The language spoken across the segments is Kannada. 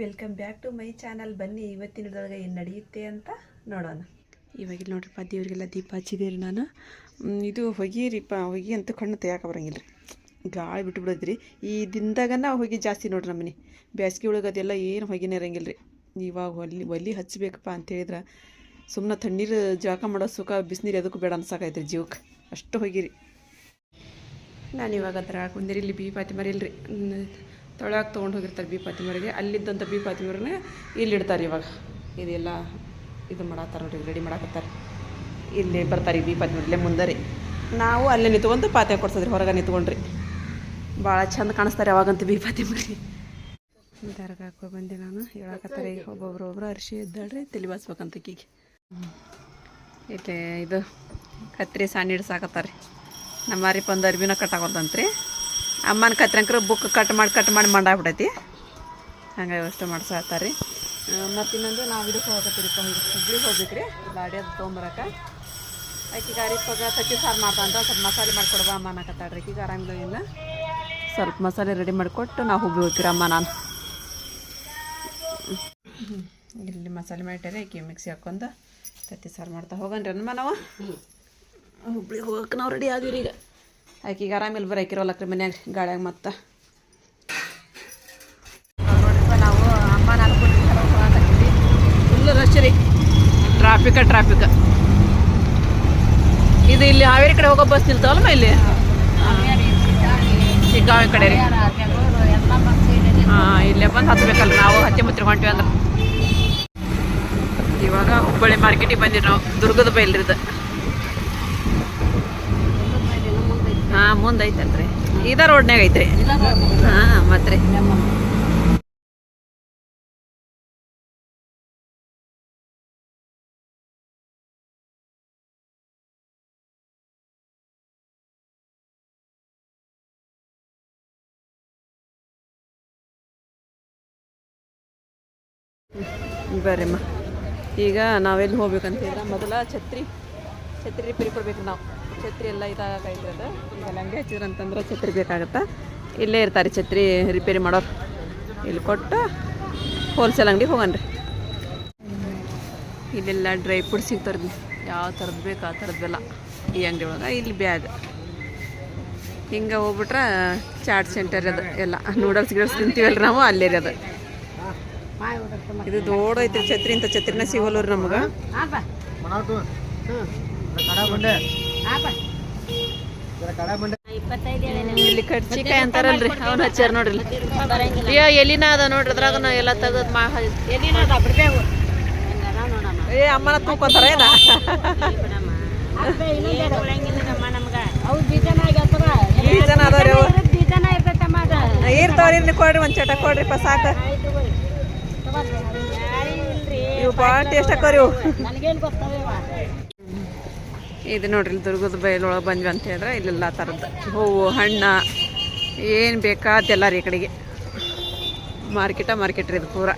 Welcome back to my channel ಬನ್ನಿ, ಇವತ್ತಿನ ಹಿಡಿದೊಳಗೆ ಏನು ನಡೆಯುತ್ತೆ ಅಂತ ನೋಡೋಣ. ಇವಾಗ ನೋಡ್ರಿಪ್ಪ ದೇವರಿಗೆಲ್ಲ ದೀಪ ಹಚ್ಚಿದ್ದೀರಿ ನಾನು. ಇದು ಹೊಗೆ ರೀಪ ಹೊಗೆ ಅಂತೂ ಕಣ್ಣು ತೆಗಿಯಾಕ ಬರಂಗಿಲ್ಲ ರೀ ಗಾಳಿ ಬಿಟ್ಟು ಬಿಡೋದ್ರಿ ಈ ದಿನದಾಗನ ಹೊಗೆ ಜಾಸ್ತಿ ನೋಡ್ರಿ ನಮ್ಮನೆ. ಬೇಸಿಗೆ ಒಳಗೆ ಅದೆಲ್ಲ ಏನು ಹೊಗೆನೇ ಇರಂಗಿಲ್ಲ ರೀ ಇವಾಗ ಒಲಿ ಒಲಿ ಹಚ್ಚಬೇಕಪ್ಪ ಅಂತ ಹೇಳಿದ್ರೆ ಸುಮ್ಮನೆ ತಣ್ಣೀರು ಜಳಕ ಮಾಡೋ ಸುಖ, ಬಿಸಿನೀರು ಅದಕ್ಕೂ ಬೇಡ ಅನ್ಸಾಕೈತ್ರಿ ಜೀವಕ್ಕೆ ಅಷ್ಟು ಹೊಗಿರಿ. ನಾನು ಇವಾಗ ಹತ್ರ ಕುಂದಿರಿ, ಇಲ್ಲಿ ಬಿ ಪಾತಿ ಇಲ್ರಿ ತೊಳಗೆ ತೊಗೊಂಡು ಹೋಗಿರ್ತಾರೆ ಬಿ ಪಾತಿಮರಿಗೆ. ಅಲ್ಲಿದ್ದಂಥ ಬಿ ಪಾತಿಮರನ್ನ ಇಲ್ಲಿ ಇಡ್ತಾರೆ ಇವಾಗ. ಇದೆಲ್ಲ ಇದು ಮಾಡತ್ತಾರ ನೋಡ್ರಿ ರೆಡಿ ಮಾಡಾಕತ್ತಾರೆ. ಇಲ್ಲಿ ಬರ್ತಾರೆ ಬಿ ಪಾತಿಮರಿಲ್ಲೇ ಮುಂದೆ ನಾವು ಅಲ್ಲೇ ನಿಂತ್ಕೊಂಡು ಪಾತೆ ಕೊಡ್ಸೋದ್ರಿ, ಹೊರಗೆ ನಿಂತ್ಕೊಂಡ್ರಿ. ಭಾಳ ಚಂದ ಕಾಣಿಸ್ತಾರೆ ಯಾವಾಗಂತ ಬಿ ಪಾತಿಮರಿ ದರ್ಗ ಹಾಕೋ ಬಂದೆ ನಾನು. ಹೇಳಕತ್ತಾರೆ ಈಗ ಒಬ್ಬೊಬ್ರು ಒಬ್ರು ಅರಿಶಿ ಇದ್ದಾಳ್ರಿ, ತಲೆ ಬಾಸ್ಬೇಕಂತ ಈಕಿಗೆ. ಇಲ್ಲಿ ಇದು ಕತ್ರಿ ಸಣ್ಣ ಹಿಡ್ಸಾಕತ್ತಾರೆ ನಮ್ಮ ಮಾರಿಪ್ಪ ಒಂದು ಅರ್ಬಿನ ಕಟ್ಟಾಕೊಂತಂತ್ರಿ ಅಮ್ಮನ ಕತ್ರಂಕ್ರ ಬುಕ್ ಕಟ್ ಮಾಡಿ ಕಟ್ ಮಾಡಿ ಮಂಡಾಗ್ಬಿಟ್ಟೈತಿ ಹಂಗೆ ವ್ಯವಸ್ಥೆ ಮಾಡ್ಸಾತಾರೆ ರೀ. ಮತ್ತು ಇನ್ನೊಂದು ನಾವು ಇದಕ್ಕೆ ಹೋಗತ್ತೀರಿ ಹುಬ್ಳಿಗೆ ಹೋಗ್ಬೇಕು ರೀ ಗಾಡಿ ಅದು ತೊಗೊಂಬರಕ್ಕೆ ಆಕೆ ಗಾಡಿ ಪಗ ತಟ್ಟಿ ಸಾರು ಮಾಡ್ತಾ ಅಂತ ಸ್ವಲ್ಪ ಮಸಾಲೆ ಮಾಡ್ಕೊಡುವ ಅಮ್ಮ ಕತ್ತಾಡ್ರಿ ಈಗ ಆರಾಮಿಲ್ಲ ಇಲ್ಲ ಸ್ವಲ್ಪ ಮಸಾಲೆ ರೆಡಿ ಮಾಡಿಕೊಟ್ಟು ನಾವು ಹುಬ್ಳಿ ಹೋಗ್ತೀರಿ ಅಮ್ಮ, ನಾನು. ಇಲ್ಲಿ ಮಸಾಲೆ ಮಾಡಿಟ್ಟಾರೆ ಆಕೆ ಮಿಕ್ಸಿ ಹಾಕ್ಕೊಂಡು ತತ್ತಿ ಸಾರು ಮಾಡ್ತಾ ಹೋಗನ್ರಿ ಅಮ್ಮ ನಾವು ಹುಬ್ಳಿಗೆ ಹೋಗಕ್ಕೆ ನಾವು ರೆಡಿ ಆದಿವ್ರಿ ಈಗ. ಆಕಿಗೆ ಆರಾಮಿಲ್ಲ ಬರೀ ಅಕ್ರಿ ಮನ್ಯಾಗ ಗಾಳ್ಯಾಗ ಮತ್ತೆ. ನೋಡ್ರಿಪ್ಪ ನಾವು ಅಮ್ಮ ನಾನು ಹೋಗಕತ್ತೀವಿ ಫುಲ್ ರಶ್ ರೀ. ಟ್ರಾಫಿಕ ಟ್ರಾಫಿಕ ಇದು ಇಲ್ಲಿ ಹಾವೇರಿ ಕಡೆ ಹೋಗೋ ಬಸ್ ನಿಲ್ತಾವಲ್ಲಮ್ಮ ಇಲ್ಲಿ? ಶಿಗ್ಗಾಂವಿ ಕಡೆ ರೀ. ಹಾಂ ಇಲ್ಲೇ ಬಂದು ಹತ್ಬೇಕಲ್ಲ ನಾವು ಹತ್ತಿ ಮುತ್ರಿ ಹೊಂಟಿವಿ ಅಂದ್ರೆ. ಇವಾಗ ಹುಬ್ಬಳ್ಳಿ ಮಾರ್ಕೆಟಿಗೆ ಬಂದಿವಿ ನಾವು. ದುರ್ಗದ ಬೈಲ್ರಿದು ಹಾಂ ಮುಂದೆ ಐತಲ್ರಿ ಇದ ರೋಡ್ನಾಗ ಐತ್ರಿ. ಹಾ ಮತ್ತೆ ರೀ ಬರ್ರಿಮ್ಮ. ಈಗ ನಾವೆಲ್ಲಿ ಹೋಗ್ಬೇಕಂತ ಹೇಳಿದ್ರೆ, ಮೊದಲ ಛತ್ರಿ. ಛತ್ರಿ ರಿಪೇರಿ ಕೊಡ್ಬೇಕು ನಾವು. ಛತ್ರಿ ಎಲ್ಲ ಇದಾಗೈತೆ ಅದು? ಈಗ ಲಂಗೆ ಹಚ್ಚಿದ್ರು ಅಂತಂದ್ರೆ ಛತ್ರಿ ಬೇಕಾಗತ್ತೆ? ಇಲ್ಲೇ ಇರ್ತಾರೆ ಛತ್ರಿ ರಿಪೇರಿ ಮಾಡೋರು ಇಲ್ಲಿ ಕೊಟ್ಟು ಹೋಲ್ಸೇಲ್ ಅಂಗಡಿಗೆ ಹೋಗನ್ರಿ ಇಲ್ಲೆಲ್ಲ ಡ್ರೈ ಫ್ರೂಟ್ ಸಿಗ್ತಾರೆ ಯಾವ ಥರದ್ದು ಬೇಕು ಆ ಥರದ್ದೆಲ್ಲ ಈ ಅಂಗಡಿ ಒಳಗೆ. ಇಲ್ಲಿ ಬ್ಯಾಗ್ ಹಿಂಗೆ ಹೋಗ್ಬಿಟ್ರೆ ಚಾಟ್ ಸೆಂಟರ್ ಅದು ಎಲ್ಲ. ನೂಡಲ್ಸ್ ಗಿಡಲ್ಸ್ ತಿಂತೀವಲ್ಲ ನಾವು ಅಲ್ಲೇ ರೀ ಅದು. ಇದು ದೊಡ್ಡ ಐತ್ರಿ ಛತ್ರಿ ಇಂಥ ಛತ್ರಿನ ಸಿಗೋಲ್ಲ ರೀ ನಮ್ಗೆ ಇಲ್ಲಿ ಕಡ್ಚಿಕಾಯಿ ಅಂತಾರಲ್ರಿ. ಅವ್ನ ಹಚ್ಚಾರ ನೋಡ್ರಿ ಅಯ್ಯೋ ಎಲಿನ ಅದ ನೋಡ್ರಿ. ಅದ್ರಾಗ ನಾವ್ ಎಲ್ಲ ತೆಗದ್ ಮಾ ಏ ಅಮ್ಮನ ತೂಕೊಂತಾರ ಏನ? ಬೀಜನ ಅದಾವ್ರಿ ಅವು. ಇರ್ತಾವ್ರಿ ಇರ್ಲಿ ಕೊಡ್ರಿ ಒಂದ್ ಚಟ ಕೊಡ್ರಿಪ್ಪ ಸಾಕ. ಇವು ಭಾಳ ಟೇಸ್ಟ್ ಹಾಕೋರಿ ಇವು. ಇದು ನೋಡ್ರಿ ದುರ್ಗದ ಬಯಲೊಳಗೆ ಬಂದ್ವಿ ಅಂತ ಹೇಳಿದ್ರೆ ಇಲ್ಲೆಲ್ಲ ಥರದ್ದು. ಹೂವು ಹಣ್ಣು ಏನು ಬೇಕಾದೆಲ್ಲ ರೀ ಈ ಕಡೆಗೆ. ಮಾರ್ಕೆಟ ಮಾರ್ಕೆಟ್ ರೀ ಇದು ಪೂರ.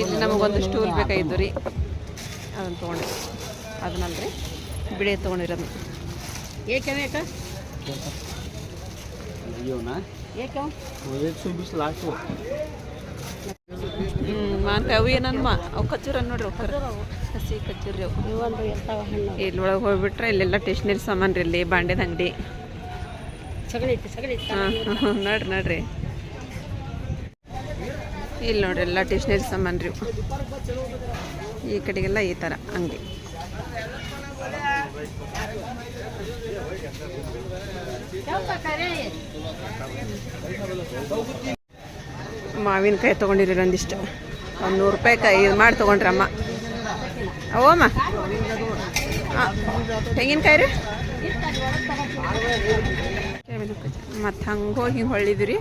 ಇಲ್ಲಿ ನಮಗೊಂದು ಸ್ಟೂಲ್ ಬೇಕಾಗಿದ್ದು ರೀ. ಅದನ್ನು ತೊಗೊಂಡು. ಅದನ್ನಲ್ರಿ ಬಿಳಿ ತೊಗೊಂಡಿರೋದು. ಏಕೆ ಬೇಕಾ ಏಕೆ ಮಾನ್ಕಾಯಿ ಅವು ಏನನ್ಮ ಅವು ಖರ್ಜೂರ ನೋಡ್ರಿ ಕರ್- ಹಸಿ ಖರ್ಜೂರಿ ಅವು. ಇವೊಂದು ಹಣ್ಣು ಇಲ್ಲಿ ಒಳಗೆ ಹೋಗ್ಬಿಟ್ರೆ ಇಲ್ಲೆಲ್ಲ ಟೇಷನರಿ ಸಾಮಾನು ರೀ ಇಲ್ಲಿ, ಬಾಂಡೆದ ಅಂಗಡಿ. ಹಾಂ ನೋಡ್ರಿ ನೋಡ್ರಿ. ಇಲ್ಲಿ ನೋಡ್ರಿ ಎಲ್ಲ ಟೇಷನರಿ ಸಾಮಾನು ರೀ. ಈ ಕಡೆಗೆಲ್ಲ ಈ ಥರ ಅಂಗಡಿ. ಮಾವಿನಕಾಯಿ ತೊಗೊಂಡಿರಿ ಒಂದಿಷ್ಟು. ಒಂದು ನೂರು ರೂಪಾಯಿ ಇದು ಮಾಡಿ ತೊಗೊಂಡ್ರಿ ಅಮ್ಮ ಅವಮ್ಮ ತೆಂಗಿನಕಾಯಿ ರೀ? ಮತ್ತು ಹಂಗೆ ಹೋಗಿ ಹಿಂಗೆ ಹೊಳ್ಳಿದ್ವಿ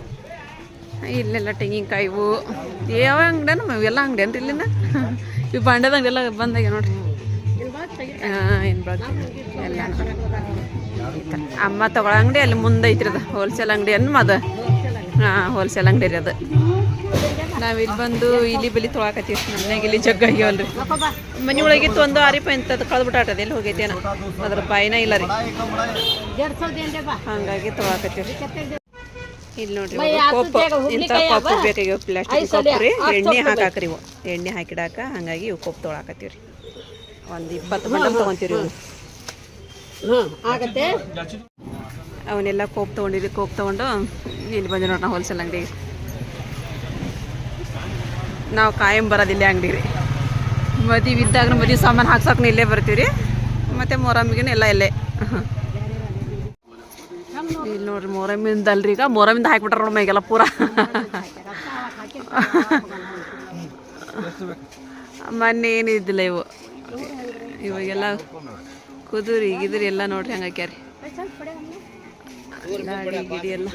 ಇಲ್ಲೆಲ್ಲ ತೆಂಗಿನಕಾಯಿ ಇವು. ಯಾವ ಅಂಗಡಿನ ಇವೆಲ್ಲ ಅಂಗಡಿ ಅನ್ರಿ ಇಲ್ಲಿನ ಇವು ಬಾಂಡದ ಅಂಗಡಿ ಎಲ್ಲ ಬಂದಾಗ ನೋಡ್ರಿ. ಹಾಂ ಏನು ಎಲ್ಲ ಅಮ್ಮ ತಗೊಳ್ಳೋ ಅಂಗಡಿ ಅಲ್ಲಿ ಮುಂದೆ ಐತ್ರಿ ಅದು. ಹೋಲ್ಸೇಲ್ ಅಂಗಡಿ ಅನ್ನ ಅದು ಹಾಂ ಹೋಲ್ಸೇಲ್ ಅಂಗಡಿ ರೀ ಅದು. ನಾವಿಲ್ಲಿ ಬಂದು ಇಲ್ಲಿ ಬಲಿ ತೊಳಕತ್ತೀವಿ ಮನ್ಯಾಗ ಇಲ್ಲಿ ಜಗ್ಗ ಆಗ್ಯಾವಲ್ರಿ. ಮನೆ ಇತ್ತು ಒಂದು ಆರಿಪ ಇಂಥದ್ದು ಕಳ್ದ್ಬಿಟ್ಟಾಟದ ಎಲ್ಲಿ ಹೋಗೈತೇನ? ಅದ್ರ ಬಾಯಿನ ಇಲ್ಲ ರೀ. ಹಂಗಾಗಿ ತೊಳಕತ್ತೀವಿ. ಇಲ್ಲಿ ನೋಡ್ರಿ ಕೊಪ್ಪು ಇಂಥ ಕೊಪ್ಪು ಬೇಕಾಗ್ಯಾವ ಪ್ಲಾಸ್ಟಿಕ್ ಕೊಪ್ಪು ರೀ. ಎಣ್ಣೆ ಹಾಕಾಕ್ರಿ ಇವು ಎಣ್ಣೆ ಹಾಕಿಡಾಕ ಹಂಗಾಗಿ ಇವು ಕೊಪ್ಪು ತೊಗೊಳಕತ್ತೀವಿ ರೀ. ಒಂದು ಇಪ್ಪತ್ತು ಬಂಡಲ್ ತೊಗೊಂತೀವಿ ರೀ ಹ್ಞೂ ಆಗತ್ತೆ. ಅವನ್ನೆಲ್ಲ ಕೋಪ್ ತೊಗೊಂಡಿರಿ ಕೋಪ್ ತೊಗೊಂಡು ಇಲ್ಲಿ ಬಂದು ನೋಡಿ ನಾವು ಹೋಲ್ಸೇಲ್ ಅಂಗಡಿಗೆ. ನಾವು ಕಾಯಂ ಬರೋದಿಲ್ಲ ಅಂಗಡಿ ರೀ. ಮದುವೆ ಇದ್ದಾಗ ಮದುವೆ ಸಾಮಾನು ಹಾಕ್ಸೋಕೆ ಇಲ್ಲೇ ಬರ್ತೀವಿ ರೀ. ಮತ್ತು ಮೊರಮ್ಮಿಗೂ ಎಲ್ಲ ಇಲ್ಲೇ. ಇಲ್ಲಿ ನೋಡ್ರಿ ಮೊರಮ್ಮಿಂದ ಅಲ್ರಿ ಈಗ. ಮೊರಮಿಂದ ಹಾಕ್ಬಿಟ್ರ ನೋಡಿ ಮೈಗೆಲ್ಲ ಪೂರ. ಮೊನ್ನೆ ಏನಿದ್ದಿಲ್ಲ ಇವು. ಇವಾಗೆಲ್ಲ ಕುದುರಿ ಗಿದುರಿ ಎಲ್ಲ ನೋಡ್ರಿ ಹಂಗೆ ಹಾಕ್ಯಾರಿ. ಗಾಡಿ ಗಿಡಿ ಎಲ್ಲ.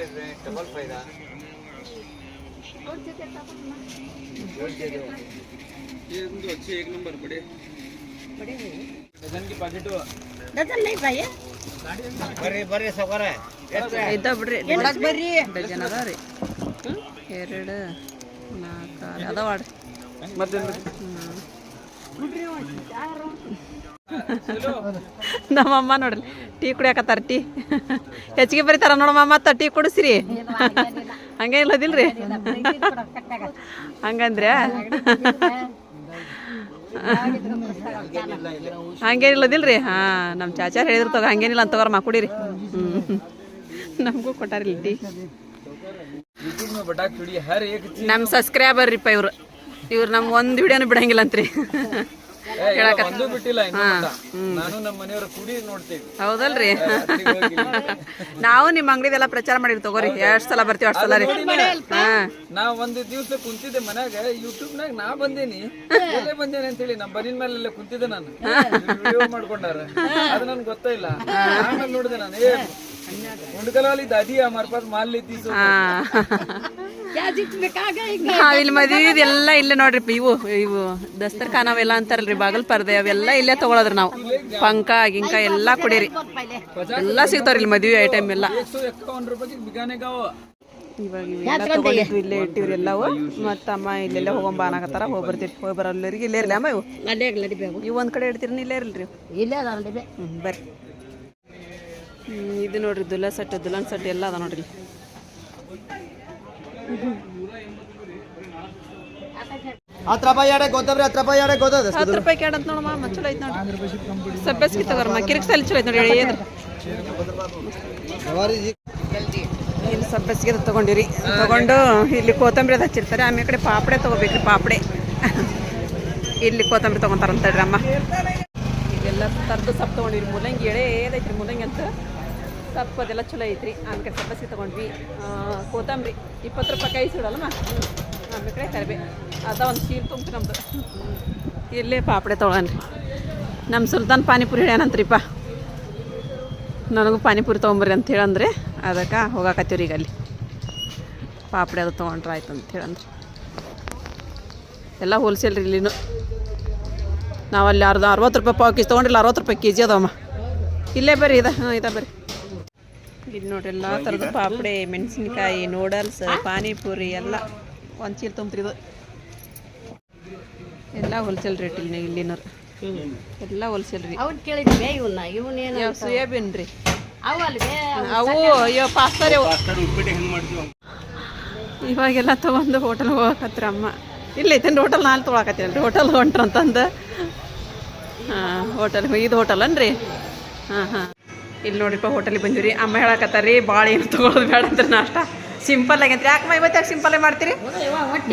ಡಜನ್ ನೈ ಬಾಯಿ ಇದ್ದಾವ ಬಿಡ್ರಿ ಬರ್ರಿ ಡಜನ್ ಅದಾವ ರೀ ಎರಡು ನಾಲ್ಕು ಅದಾವ ಆಡ್ರಿ ನಮ್ಮಮ್ಮ ನೋಡ್ರಿ ಟೀ ಕುಡಿಯಾಕತ್ತಾರ ಟೀ. ಹೆಚ್ಚಿಗೆ ಬರೀತಾರ ನೋಡಮ್ಮ ಮತ್ತೆ ಟೀ ಕುಡಿಸ್ರಿ. ಹಂಗೆ ಇಲ್ಲದಿಲ್ರಿ? ಹಂಗಂದ್ರೆ? ಹಂಗೇನಿಲ್ಲದಿಲ್ರಿ ಹಾ ನಮ್ಮ ಚಾಚಾರ್ ಹೇಳಿದ್ರು ತಗೋ ಹಂಗೇನಿಲ್ಲ ಅಂತ ತಗೋರಮ್ಮ ಕುಡೀರಿ. ನಮ್ಗೂ ನಮಗೂ ಕೊಟ್ಟಾರಿಲ್ಲ ಟೀ. ನಮ್ಮ ಸಬ್ಸ್ಕ್ರೈಬರ್ ರೀಪ್ಪ ಇವ್ರು. ಇವ್ರು ನಮ್ಗೆ ಒಂದು ವಿಡಿಯೋನು ಬಿಡಂಗಿಲ್ಲ ಅಂತ್ರಿ ಬಿಟ್ಟಿಲ್ಲ ನಾನು ನಮ್ಮ ಮನೆಯವ್ರ ಕೂಡಿ ನೋಡ್ತೀವಿ. ಹೌದಲ್ರಿ? ನಾವು ನಿಮ್ಮ ಅಂಗಡಿದೆಲ್ಲ ಪ್ರಚಾರ ಮಾಡಿರಿ ತಗೋರಿ. ಎಷ್ಟ್ ಸಲ ಬರ್ತೀವಿ ಅಷ್ಟ್ ಸಲ ರೀ. ಹಾ. ನಾ ಒಂದ್ ದಿವ್ಸ ಕುಂತಿದ್ದೆ ಮನ್ಯಾಗ. ಯೂಟ್ಯೂಬ್ ನಾಗ ನಾ ಬಂದೇನಿ. ಎಲ್ಲೇ ಬಂದೇನಿ ಅಂತ ಹೇಳಿ ನಮ್ಮ ಬನಿನ್ ಮೇಲೆ ಕುಂತಿದ್ದೆ ನಾನು. ವಿಡಿಯೋ ಮಾಡ್ಕೊಂಡಾರ. ಅದು ನನ್ ಗೊತ್ತೇ ಇಲ್ಲ. ಆಮೇಲೆ ನೋಡಿದೆ ನಾನು ಏ ಉಂಡ್ಕಲಾಲಿ ದಾದಿ ಪಾಸ್ ಮಾಲ್ ನಾವಿಲ್ಲಿ ಮದುವೆ ಎಲ್ಲ ಇಲ್ಲೇ ನೋಡ್ರಿ ಇವು ಇವು ದಸ್ತರ್ಖಾನ ಅವೆಲ್ಲ ಅಂತಾರಲ್ರಿ ಬಾಗಲ್ ಪರ್ದೆ ಅವೆಲ್ಲ ಇಲ್ಲೇ ತಗೊಳದ್ರಿ ನಾವು. ಪಂಕ ಗಿಂಕ ಎಲ್ಲ ಕುಡೀರಿ. ಎಲ್ಲ ಸಿಗ್ತಾವ್ರಿ ಇಲ್ಲಿ ಮದುವೆ ಐಟಮ್ ಎಲ್ಲ. ಇವಾಗ ಇವೆಲ್ಲ ಇಲ್ಲೇ ಇಟ್ಟಿವ್ರಿ ಎಲ್ಲವು. ಮತ್ತೆ ಅಮ್ಮ ಇಲ್ಲೆಲ್ಲ ಹೋಗೋ ಅನ್ನಕತ್ತಾರ ಹೋಗಿ ಬರ್ತೀರಿ ಹೋಗಿ ಬರೋಲ್ಲರಿಗೆ ಇಲ್ಲೇ ಇರಲಿ ಅಮ್ಮ ಇವು. ಇವು ಒಂದು ಕಡೆ ಇಡ್ತೀರಿ ಇಲ್ಲೇ ಇರಲ್ರಿ ಇಲ್ಲೇ ಅದ ಬರ್ರಿ. ಇದು ನೋಡ್ರಿ ದುಲ್ಲಾ ಸಟ್ ದುಲ್ಲನ್ ಸಟ್ ಎಲ್ಲ ಅದ ನೋಡ್ರಿ ಹತ್ತು ರೂಪಾಯಿ ಎಡೆ ಗೊತ್ತವ್ರಿ ಹತ್ತು ರೂಪಾಯಿ ಎಡೆ ಗೊತ್ತದ ಹತ್ತು ರೂಪಾಯಿ ಅಂತ ನೋಡಮ್ಮ ಚಲೋ ಐತೆ ನೋಡಿ. ಸಬ್ಬಸ್ಗಿ ತಗೋರಮ್ಮ ಕಿರಿಕ್ಸಲ್ಲಿ ಚಲೋ ಐತೆ ನೋಡಿ ಏನು ಇಲ್ಲಿ ಸಬ್ಬಸ್ಗೆ ತಗೊಂಡಿರಿ? ತಗೊಂಡು ಇಲ್ಲಿ ಕೋತಂಬರಿ ಅದು ಹಚ್ಚಿರ್ತಾರೆ. ಆಮೇಲೆ ಕಡೆ ಪಾಪಡೆ ತಗೋಬೇಕ್ರಿ ಪಾಪಡೆ. ಇಲ್ಲಿ ಕೋತಂಬರಿ ತಗೊಂತಾರಂತ ಹೇಳ್ರಿ ಅಮ್ಮ. ಎಲ್ಲ ತರದು ಸಪ್ ತಗೊಂಡಿರಿ ಮೂಲಂಗಿ ಎಳೆ ಏದೈತ್ರಿ ಮೂಲಂಗಿ ಅಂತ. ಸೊಪ್ಪು ಅದೆಲ್ಲ ಚಲೋ ಐತ್ರಿ. ಆಮೇಲೆ ಸಬ್ಬಸಿ ತೊಗೊಂಡ್ವಿ. ಕೊತ್ತಂಬರಿ. ಇಪ್ಪತ್ತು ರೂಪಾಯಿ ಕೈ ಸುಡಲ್ಲಮ್ಮ ಆಮೇಲೆ ಕಡೆ ಕರಿಬೇ. ಅದ ಒಂದು ಚೀಲ ತುಂಬ ನಮ್ದು. ಇಲ್ಲೇ ಪಾಪಡೆ ತೊಗೊಳನ್ರಿ. ನಮ್ಮ ಸುಲ್ತಾನ್ ಪಾನಿಪುರಿ ಹೇಳ್ಯಾನಂತ್ರಿಪ್ಪ ನನಗೂ ಪಾನಿಪುರಿ ತೊಗೊಂಬರ್ರಿ ಅಂತ ಹೇಳಂದ್ರೆ ಅದಕ್ಕೆ ಹೋಗಾಕತ್ತೀವ್ರಿ ಈಗ ಅಲ್ಲಿ. ಪಾಪಡೆ ಅದು ತೊಗೊಂಡ್ರೆ ಆಯ್ತು ಅಂತ ಹೇಳಂದ್ರೆ. ಎಲ್ಲ ಹೋಲ್ಸೇಲ್ ರೀ ಇಲ್ಲಿನೂ. ನಾವು ಅಲ್ಲಿ ಅರ್ಧ ಅರವತ್ತು ರೂಪಾಯಿ ಪಾವ್ ಕೆ ಜಿ ತೊಗೊಂಡಿಲ್ಲ, ಅರವತ್ತು ರೂಪಾಯಿ ಕೆ ಜಿ ಅದಾವಮ್ಮ. ಇಲ್ಲೇ ಬರ್ರಿ ಇದ. ಹಾಂ ಇದೆ ಬರ್ರಿ. ಇಲ್ಲಿ ನೋಡ್ರಿ ಎಲ್ಲ ಥರದ ಪಾಪಡೆ ಮೆಣಸಿನ್ಕಾಯಿ ನೂಡಲ್ಸ್ ಪಾನಿಪುರಿ ಎಲ್ಲ ಒಂದು ಚೀಲ ತುಂಬ್ರಿ ಇದು ಎಲ್ಲ ಹೋಲ್ಸೇಲ್ ರೇಟ್ ಇಲ್ಲಿ ಇಲ್ಲಿನವ್ರು. ಎಲ್ಲ ಹೋಲ್ಸೇಲ್ ರೀ. ಅವ್ರು ಕೇಳಿದ್ವಿ ಇವನ್ನ ಇವನೇನು ಯಾವ ಸೋಯಾಬೀನ್ ರೀ. ಅವು ಅಯ್ಯೋ ಪಾಸ್ತಾರೆ ಇವಾಗೆಲ್ಲ ತಗೊಂಡು ಹೋಟೆಲ್ ಹೋಗಕತ್ರ ಅಮ್ಮ. ಇಲ್ಲ ಐತೇನು ಹೋಟೆಲ್ ನಾನು ತೊಗೊಳಕತ್ತೀನಲ್ರಿ ಹೋಟೆಲ್ ಹೊಂಟ್ರಂತಂದು ಹಾಂ ಹೋಟೆಲ್ ಇದು ಹೋಟೆಲ್ ಅನ್ರಿ ಹಾಂ ಹಾಂ. ಇಲ್ಲಿ ನೋಡ್ರಿಪ್ಪ ಹೋಟೆಲಿಗೆ ಬಂದಿರಿ ಅಮ್ಮ ಹೇಳಕತ್ತಾರ ಭಾಳ ಏನು ತೊಗೊಳೋದು ಬೇಡ ಅಂದ್ರೆ ನಾಷ್ಟ. ಸಿಂಪಲ್ ಆಗೈತೆ ಯಾಕೆ ಇವತ್ತು ಯಾಕೆ ಸಿಂಪಲ್ ಮಾಡ್ತೀರಿ?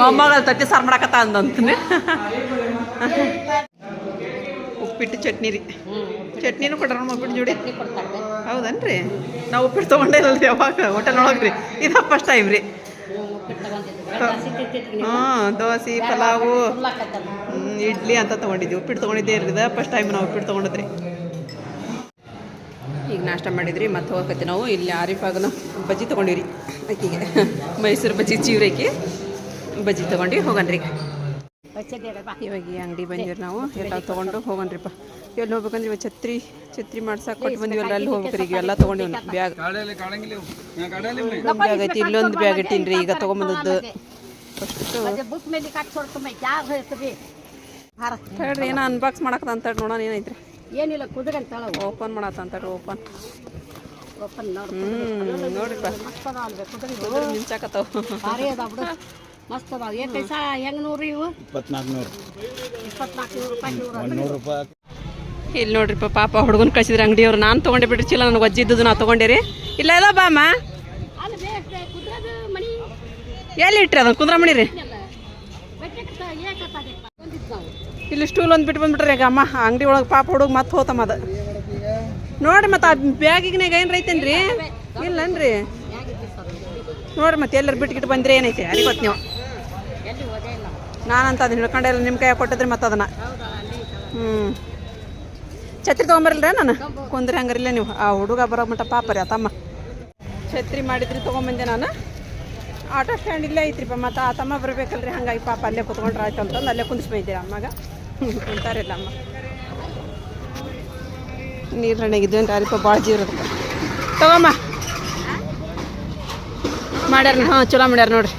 ಮೊಮ್ಮಗ ತತ್ತಿ ಸಾರು ಮಾಡಕತ್ತ ಅಂದಂತೀನಿ ಉಪ್ಪಿಟ್ಟು ಚಟ್ನಿ ರೀ. ಚಟ್ನಿನೂ ಕೊಟ್ರ ಉಪ್ಪಿಟ್ಟು ಜೋಡಿ? ಹೌದನ್ರಿ? ನಾವು ಉಪ್ಪಿಟ್ಟು ತೊಗೊಂಡೇ ರೀ ಯಾವಾಗ? ಹೋಟೆಲ್ ಒಳಗೆ ಇದು ಫಸ್ಟ್ ಟೈಮ್ ರೀ. ಹಾಂ, ದೋಸೆ, ಪಲಾವು ಇಡ್ಲಿ ಅಂತ ತೊಗೊಂಡಿದ್ವಿ. ಉಪ್ಪಿಟ್ಟು ತೊಗೊಂಡಿದ್ದೇ ಇರ್ಲಿದ ಫಸ್ಟ್ ಟೈಮ್ ನಾವು ಉಪ್ಪಿಟ್ಟು ತೊಗೊಂಡಿದ್ರಿ. ನಾಷ್ಟ ಮಾಡಿದ್ರಿ ಮತ್ತೆ ಹೋಗತ್ತೆ ನಾವು. ಇಲ್ಲಿ ಆರಿಫಾಗನ ಬಜ್ಜಿ ತೊಗೊಂಡಿವ್ರಿ. ಅಕ್ಕಿಗೆ ಮೈಸೂರು ಬಜ್ಜಿ ಚೀವ್ರೈಕಿ ಬಜ್ಜಿ ತೊಗೊಂಡು ಹೋಗನ್ರಿ. ಇವಾಗ ಈ ಅಂಗಡಿ ಬಂದಿವ್ರಿ ನಾವು. ಎಲ್ಲ ತೊಗೊಂಡು ಹೋಗನ್ರಿಪ್ಪ. ಎಲ್ಲಿ ಹೋಗ್ಬೇಕಂದ್ರೆ ಇವಾಗ ಛತ್ರಿ ಛತ್ರಿ ಮಾಡ್ಸಕ್ಕೆ ಕೊಟ್ಟು ಬಂದಿವಲ್ಲ ಅಲ್ಲಿ ಹೋಗ್ಬೇಕ್ರಿ ಈಗ. ಎಲ್ಲ ತೊಗೊಂಡಿವ್ ಬ್ಯಾಗ್. ಬ್ಯಾಗ್ ಐತಿ. ಇಲ್ಲೊಂದು ಬ್ಯಾಗ್ ಇಟ್ಟಿನ್ರಿ. ಈಗ ತೊಗೊಂಬಂದದ್ದು. ಫಸ್ಟು ಹೇಳ್ರಿ ಏನೋ ಅನ್ಬಾಕ್ಸ್ ಮಾಡಕ್ಕೆ ಅಂತ ನೋಡೋಣ. ಏನೈತ್ರಿ ಏನಿಲ್ಲ ಕುದುಗಂತಾಳ ಓಪನ್ ಮಾಡತ್ತಂತ ಓಪನ್ ಓಪನ್ ಹ್ಞೂ ನೋಡ್ರಿಪ್ಪ. ಮಸ್ತ್ ಅದಾವ ಅಲ್ವೇ ಕುದುರೆ ಕುದುರೆ ಮಿಂಚಾಕತ್ತಾವ ಭಾರಿ ಅದಾವ ಬಿಡು. ಮಸ್ತ್ ಅದಾವ. ಏನು ಪೈಸ ಹೆಂಗೆ ನೂರು ಇವು? ಇಪ್ಪತ್ನಾಲ್ಕು ನೂರು ಇಪ್ಪತ್ನಾಲ್ಕು ನೂರು ರೂಪಾಯಿ. ನೂರು ನೂರು ರೂಪಾಯಿ ಇಲ್ಲಿ ನೋಡ್ರಿಪ್ಪ ಪಾಪ ಹುಡುಗನ ಕಳಿಸಿದ್ರೆ ಅಂಗಡಿಯವ್ರು ನಾನು ತಗೊಂಡೆ ಬಿಡ್ರಿ ಚೀಲ ನನಗೆ ಒಜ್ಜಿದ್ದು ನಾ ತೊಗೊಂಡಿರಿ. ಇಲ್ಲ ಇಲ್ಲ ಬಾಮ್ಮ ಅಮ್ಮ. ಬೇರೆ ಕುದುರೆದು ಮಣಿ. ಎಲ್ಲಿ ಇಟ್ರಿ ಅದನ್ನು ಕುಂದ್ರ ಮಣಿರಿ. ಇಲ್ಲಿ ಸ್ಟೂಲ್ ಒಂದು ಬಿಟ್ಟು ಬಂದ್ಬಿಟ್ರಿ ಈಗ ಅಮ್ಮ, ಅಂಗಡಿ ಒಳಗೆ ಪಾಪ ಹುಡುಗ ಮತ್ತೆ ಹೋತಮ್ಮ ಅದು. ನೋಡ್ರಿ ಮತ್ತೆ ಆ ಬ್ಯಾಗಿಗ್ನಾಗ ಏನು ರೈತೇನ್ರಿ ಇಲ್ಲನ್ರಿ. ನೋಡ್ರಿ ಮತ್ತೆ ಎಲ್ಲರೂ ಬಿಟ್ಗಿಟ್ಟು ಬಂದ್ರೆ ಏನೈತೆ? ಅರಿ ಗೊತ್ತು ನೀವು? ನಾನಂತ ಅದನ್ನ ಹಿಡ್ಕೊಂಡೆ ಇಲ್ಲ ನಿಮ್ಮ ಕೈ ಕೊಟ್ಟಿದ್ರಿ ಮತ್ತೆ ಅದನ್ನ. ಅಲ್ಲಿ ಹ್ಞೂ ಛತ್ರಿ ತೊಗೊಂಬರಲ್ರ ನಾನು? ಕುಂದ್ರಿ ಹಂಗಾರಿಲ್ಲ ನೀವು. ಆ ಹುಡುಗ ಬರೋ ಮಟ್ಟ ಪಾಪ ರೀ ಆ ತಮ್ಮ ಛತ್ರಿ ಮಾಡಿದ್ರಿ ತೊಗೊಂಬಂದೆ ನಾನು. ಆಟೋ ಸ್ಟ್ಯಾಂಡ್ ಇಲ್ಲೇ ಐತ್ರಿಪ್ಪ, ಮತ್ತು ಆ ತಮ್ಮ ಬರ್ಬೇಕಲ್ರಿ, ಹಂಗಾಗಿ ಪಾಪ ಅಲ್ಲೇ ಕುತ್ಕೊಂಡ್ರೆ ಆಯ್ತು ಅಂತಂದು ಅಲ್ಲೇ ಕುಂದಿಸ್ಬೈದಿರ ಅಮ್ಮಗ? ಕುಂತಾರಿಲ್ಲ ಅಮ್ಮ. ನೀರು ಹಣ್ಣಾಗಿದ್ದು ಅಂತ ಅರಿಪ ಭಾಳ ಜೀವ್ರದ ತಗೊಮ್ಮ. ಮಾಡ್ಯಾರ ಹಾಂ, ಚಲೋ ಮಾಡ್ಯಾರ ನೋಡ್ರಿ.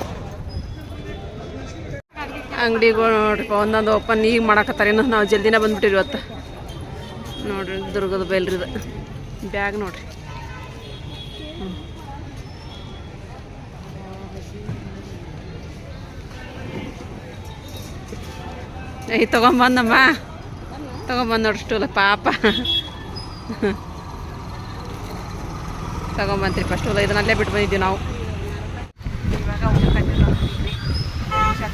ಅಂಗಡಿಗಳು ನೋಡ್ರಿಪ್ಪ, ಒಂದೊಂದು ಓಪನ್ ಈಗ ಮಾಡಾಕತ್ತಾರ ಇನ್ನು ನಾವು ಜಲ್ದಿನ ಬಂದ್ಬಿಟ್ಟಿರಿ ಇವತ್ತು. ನೋಡ್ರಿ, ದುರ್ಗದ ಬೈಲ್ರಿ ಬ್ಯಾಗ್ ನೋಡ್ರಿ. ಐ ತಗೊಂಬಂದಮ್ಮ ತಗೊಂಬಂದು ನೋಡ್ರಿ ಸ್ಟೂಲ ಪಾಪ. ತಗೊಂಬಂತ್ರಿ ಫಸ್ಟ್ ಇದನ್ನಲ್ಲೇ ಬಿಟ್ಟು ಬಂದಿದ್ದೀವಿ ನಾವು. ಇವಾಗ ಊಟ ಕಟ್ಟಿಲ್ಲ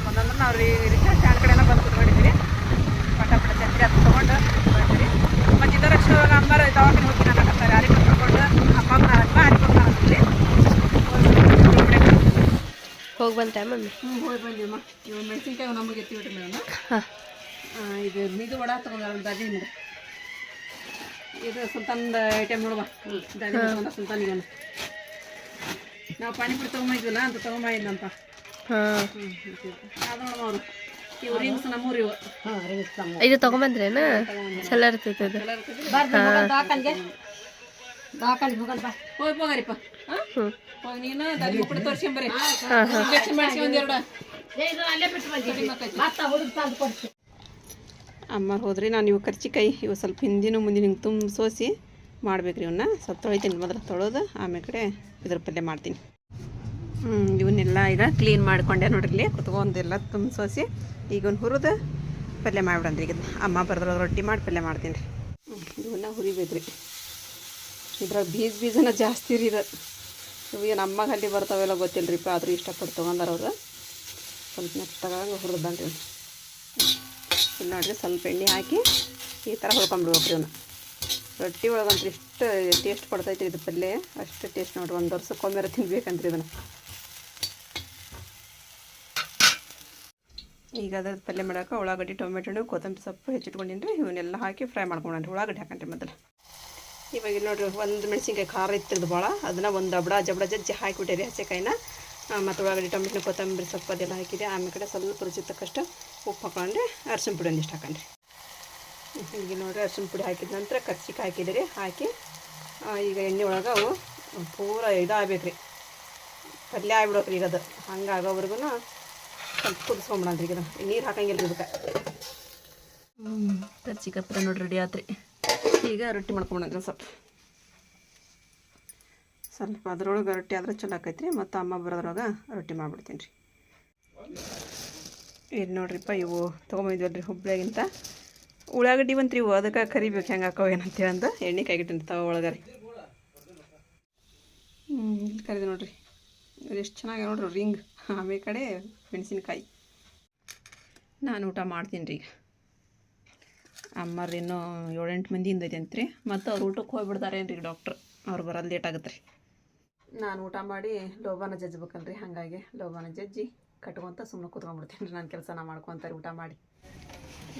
ಬಂದಂದ್ರೆ ನಾವು ರೀ ರಿಕ್ಷಾ ಸ್ಟ್ಯಾಂಡ್ ಕಡೆನ ಬಂದು ಕುತ್ಕೊಂಡಿದ್ದೀವಿ ಪಟ ಪಟ ಛತ್ರಿ ಅದು ತೊಗೊಂಡು ಮತ್ತು ಇದರ ಅಮ್ಮಾರ ಹೋಗಿ ಹೋಗಿ ಬಂತೆ ಮಮ್ಮಿ ಹ್ಞೂ ಹೋಗಿ ಬಂದಿವಮ್ಮ ಇವು ಮೆಣಸಿನ್ಕಾಯಿ ನಮಗೆ ಎತ್ತಿ ಬಿಟ್ರಿ ಮೇಡಮ್ ಇದು ಇದು ವಡ ತೊಗೊಂಡ ದಾಜಿ ನಿಮ್ಗೆ ಇದು ಸುಲ್ತಾನ್ದ ಐಟಮ್ ನೋಡುವ ದಾಜಿ ತೊಗೊಂಡ ಸುಲ್ತಾನಿಗೆ ನಾವು ಪಾನಿಪುರಿ ತೊಗೊಂಬಂದಿದ್ವಲ್ಲ ಅಂತ ತೊಗೊಂಬಂದಿದ್ನಂತ ಹಾಂ ಹ್ಞೂ ಅದು ನೋಡಮ್ಮ ಅವರು ಇವು ರಿಂಗ್ಸ್ ನಮ್ಮೂರು ಇವು ಹಾಂ ರಿಂಗ್ಸ್ ನಮ್ಮ ಇದು ತೊಗೊಂಬಂದ್ರೇನ ಚಲೋ ಇರ್ತೈತೆ ಅದು ಬರ್ರಿ ಹೋಗೋಣ ದಾಖಲ್ಗೆ ದಾಖಲ್ಗೆ ಹೋಗೋಣ ಬಾ ಹೋಗಿ ಹೋಗರಿಪ್ಪ ಹಾಂ ಹ್ಞೂ ಹೋಗಿ ನೀನು ದಾದಿ ಮಕ್ಕಳು ತೋರಿಸ್ಕೊಂಬರಿ ಇಂಜೆಕ್ಷನ್ ಮಾಡಿಸಿ ಒಂದೆರಡು ಏ, ಇದು ಅಲ್ಲೇ ಬಿಟ್ಟು ಬಂದಿದ್ವಿ ಮತ್ತೆ ಹುಡುಗ ತಂದು ಕೊಡ್ತೀವಿ ಅಮ್ಮ ಹೋದ್ರಿ, ನಾನು ಇವು ಕರ್ಚಿಕಾಯಿ ಇವು ಸ್ವಲ್ಪ ಹಿಂದಿನೂ ಮುಂದಿನ ಹಿಂಗೆ ತುಂಬ ಸೋಸಿ ಮಾಡ್ಬೇಕ್ರಿ ಇವನ್ನ ಸ್ವಲ್ಪ ತೊಳಿತೀನಿ, ಮೊದಲು ತೊಳೆದು, ಆಮೇಲೆ ಕಡೆ ಇದ್ರ ಪಲ್ಯ ಮಾಡ್ತೀನಿ. ಹ್ಞೂ ಇವನ್ನೆಲ್ಲ ಈಗ ಕ್ಲೀನ್ ಮಾಡ್ಕೊಂಡೆ ನೋಡ್ರಿ ಕುತ್ಕೊಂಡೆಲ್ಲ ತುಂಬ ಸೋಸಿ ಈಗ ಒಂದು ಹುರಿದು ಪಲ್ಯ ಮಾಡಿಬಿಡಂದ್ರಿ ಈಗ ಅಮ್ಮ ಬರ್ದ್ರ ರೊಟ್ಟಿ ಮಾಡಿ ಪಲ್ಯ ಮಾಡ್ತೀನಿ. ರೀ ಇವನ್ನ ಹುರಿಬೇಕ್ರಿ. ಇದ್ರಾಗ ಬೀಜ ಬೀಜನ ಜಾಸ್ತಿ ರೀ ಇದು ಇವು ಏನು ಅಮ್ಮಗೆ ಅಲ್ಲಿ ಬರ್ತಾವೆಲ್ಲ ರೀ ಆದರೂ ಇಷ್ಟಪಟ್ಟು ತೊಗೊಂಡಾರ ಅವ್ರು. ಸ್ವಲ್ಪ ಮೆತ್ತಗಾಗಿ ಹುರಿದಂತ್ರಿ ಇಲ್ಲಿ ನೋಡಿರಿ, ಸ್ವಲ್ಪ ಎಣ್ಣೆ ಹಾಕಿ ಈ ಥರ ಹುರ್ಕೊಂಬಿಡ್ಬೇಕು ರೀ ರೊಟ್ಟಿ ಒಳಗಂತೂ ಇಷ್ಟು ಟೇಸ್ಟ್ ಕೊಡ್ತೈತಿ ಇದು ಪಲ್ಯ ಅಷ್ಟು ಟೇಸ್ಟ್ ನೋಡಿರಿ, ಒಂದು ವರ್ಷಕ್ಕೊಮ್ಮೆ ತಿನ್ಬೇಕಂತ್ರಿ ಇದನ್ನು. ಈಗ ಅದ್ರ ಪಲ್ಯ ಮಾಡೋಕೆ ಉಳ್ಳಾಗಡ್ಡಿ, ಟೊಮೆಟೊ ಹಣ್ಣು, ಕೊತ್ತಂಬರಿ ಸೊಪ್ಪು ಹೆಚ್ಚಿಟ್ಕೊಂಡಿನಿ ರೀ. ಇವನ್ನೆಲ್ಲ ಹಾಕಿ ಫ್ರೈ ಮಾಡ್ಕೊಂಡ್ರಿ ಉಳ್ಳಾಗಡ್ಡಿ ಹಾಕೊಂಡ್ರಿ ಮೊದಲು. ಇವಾಗ ನೋಡ್ರಿ, ಒಂದು ಮೆಣಸಿನ್ಕಾಯಿ ಖಾರ ಇತ್ತಿರೋದು ಭಾಳ ಅದನ್ನು ಒಂದು ಅಬಡ ಜಬಡ ಜಜ್ಜಿ ಹಾಕಿಬಿಟ್ಟಿರಿ ಹಸೆಕಾಯಿನ. ಮತ್ತು ಒಳಗಡೆ ಟೊಮೆಟೊ ಕೊತ್ತಂಬರಿ ಸೊಪ್ಪು ಅದೆಲ್ಲ ಹಾಕಿದೆ. ಆಮೇಲೆ ಕಡೆ ಸ್ವಲ್ಪ ರುಚಿ ತಕ್ಕಷ್ಟು ಉಪ್ಪು ಹಾಕೊಂಡ್ರೆ ಅರ್ಶಿನ ಪುಡಿ ಒಂದಿಷ್ಟು ಹಾಕೊಂಡ್ರಿ. ಈಗ ನೋಡಿರಿ, ಅರ್ಶಿನ ಪುಡಿ ಹಾಕಿದ ನಂತರ ಕರ್ಚಿಕಾಯಿ ಹಾಕಿದಿರಿ ಹಾಕಿ ಈಗ ಎಣ್ಣೆ ಒಳಗೆ ಅವು ಪೂರ ಇದಾಗಬೇಕು ರೀ ಪಲ್ಯ ಆಗ್ಬಿಡ್ಬೇಕ್ರಿ ಈಗ ಅದು. ಹಂಗೆ ಆಗೋವರೆಗೂ ಸ್ವಲ್ಪ ಕುದಿಸ್ಕೊಂಬಿಡಂತ್ರಿ ಈಗ ನೀರು ಹಾಕಂಗಿಲ್ಲ ಇದಕ್ಕೆ. ಕರ್ಚಿಕಾಯಿ ಹತ್ರ ನೋಡಿ ರೆಡಿ ಆತ್ರಿ. ಈಗ ರೊಟ್ಟಿ ಮಾಡ್ಕೊಂಬಿಡೋಣ ಸ್ವಲ್ಪ. ಸ್ವಲ್ಪ ಅದ್ರೊಳಗೆ ರೊಟ್ಟಿ ಆದ್ರೆ ಚಲೋ ಆಕೈತ್ರಿ ಮತ್ತು ಅಮ್ಮ ಬರೋದ್ರೊಳಗೆ ರೊಟ್ಟಿ ಮಾಡ್ಬಿಡ್ತೀನಿ ರೀ ಇದು ನೋಡ್ರಿಪ್ಪ ಇವು ತೊಗೊಂಬಂದಿದ್ವಲ್ರಿ ಹುಬ್ಳಿಯಾಗಿಂತ ಉಳ್ಳಾಗಡ್ಡಿ ಬಂತ್ರಿ ಇವು, ಅದಕ್ಕೆ ಕರಿಬೇಕು ಹೆಂಗೆ ಹಾಕೋ ಏನಂತೇಳಿ ಅಂದು ಎಣ್ಣೆ ಕಾಯ್ಗಿಟ್ಟಿನಿ ತವ ಒಳಗೆ ರೀ. ಇಲ್ಲಿ ಕರಿದೆ ನೋಡ್ರಿ. ಎಷ್ಟು ಚೆನ್ನಾಗಿ ನೋಡ್ರಿ ರಿಂಗ್. ಆಮೇಲೆ ಕಡೆ ಮೆಣಸಿನ್ಕಾಯಿ. ನಾನು ಊಟ ಮಾಡ್ತೀನಿ ರೀ. ಈಗ ಇನ್ನೂ ಏಳೆಂಟು ಮಂದಿ ಅಂತ ರೀ ಮತ್ತು ಅವ್ರು ಊಟಕ್ಕೆ ಹೋಗ್ಬಿಡ್ತಾರೆ ರೀ ಡಾಕ್ಟ್ರ್, ಅವ್ರು ಬರೋದು ಲೇಟ್ ಆಗುತ್ತೆ ರೀ ನಾನು ಊಟ ಮಾಡಿ ಲೋಬಾನ ಜಜ್ಬೇಕಲ್ರಿ ಹಾಗಾಗಿ ಲೋಬಾನ ಜಜ್ಜಿ ಕಟ್ಕೊಂತ ಸುಮ್ಮನೆ ಕೂತ್ಕೊಂಡ್ಬಿಡ್ತೀನಿ. ರೀ ನಾನು ಕೆಲಸ ನಾ ಮಾಡ್ಕೊತಾರೆ ಊಟ ಮಾಡಿ.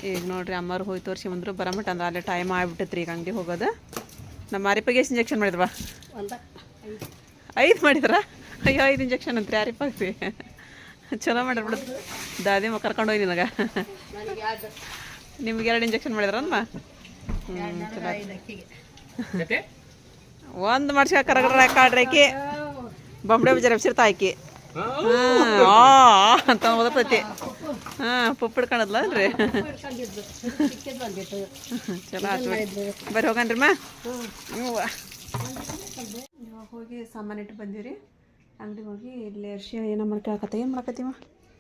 ಈಗ ನೋಡ್ರಿ ಅಮ್ಮರು ಹೋಗಿ ತೋರಿಸಿ ಬಂದರು. ಬರಮಟ್ಟ ಅಂದ್ರೆ ಅಲ್ಲೇ ಟೈಮ್ ಆಗಿಬಿಟ್ಟೈತ್ರಿ ಈಗ ಅಂಗಡಿ ಹೋಗೋದು. ನಮ್ಮ ಮಾರಿಪಾಗೆ ಎಷ್ಟು ಇಂಜೆಕ್ಷನ್ ಮಾಡಿದ್ವಾ? ಒಂದ. ಐದು ಮಾಡಿದ್ರ? ಅಯ್ಯೋ ಐದು ಇಂಜೆಕ್ಷನ್ ಅಂತ ಯಾರಿಪ್ಪ ರೀ ಚಲೋ ಮಾಡ್ರಿ ಬಿಡುದು ದಾದಿ ಮ ಕರ್ಕೊಂಡು ಹೋಗಿ ನಿನಗೆ. ನಿಮ್ಗೆ ಎರಡು ಇಂಜೆಕ್ಷನ್ ಮಾಡಿದ್ರಮ್ಮ ಹ್ಞೂ ಚಲೋ ಒಂದು ಮಾಡ್ಸಿ ಕರಗರ ಕಾಡ್ರಿ ಆಕಿ. ಬೊಂಬಡೆ ಬಜಾರ ಎಬ್ಸಿರ್ತಾ ಆಕಿ. ಹಾಂ ಆ ಅಂತ ಓದತೈತಿ. ಹಾಂ ಪುಪ್ಪು ಹಿಡ್ಕೊಂಡದ್ಲ ಅಲ್ರಿ ಚಲೋ ಬಿಡಿ. ಬರ್ರಿ ಹೋಗನ್ರಿ ಮಾ. ಇವಾಗ ಹೋಗಿ ಸಾಮಾನು ಇಟ್ಟು ಬಂದೀವಿ ರೀ ಅಂಗಡಿಗೆ ಹೋಗಿ ಇಲ್ಲಿ ಅರ್ಶಿ ಏನೋ ಮಾಡ್ಕೊಳಕತ್ತ. ಏನು ಮಾಡಕತ್ತೀವ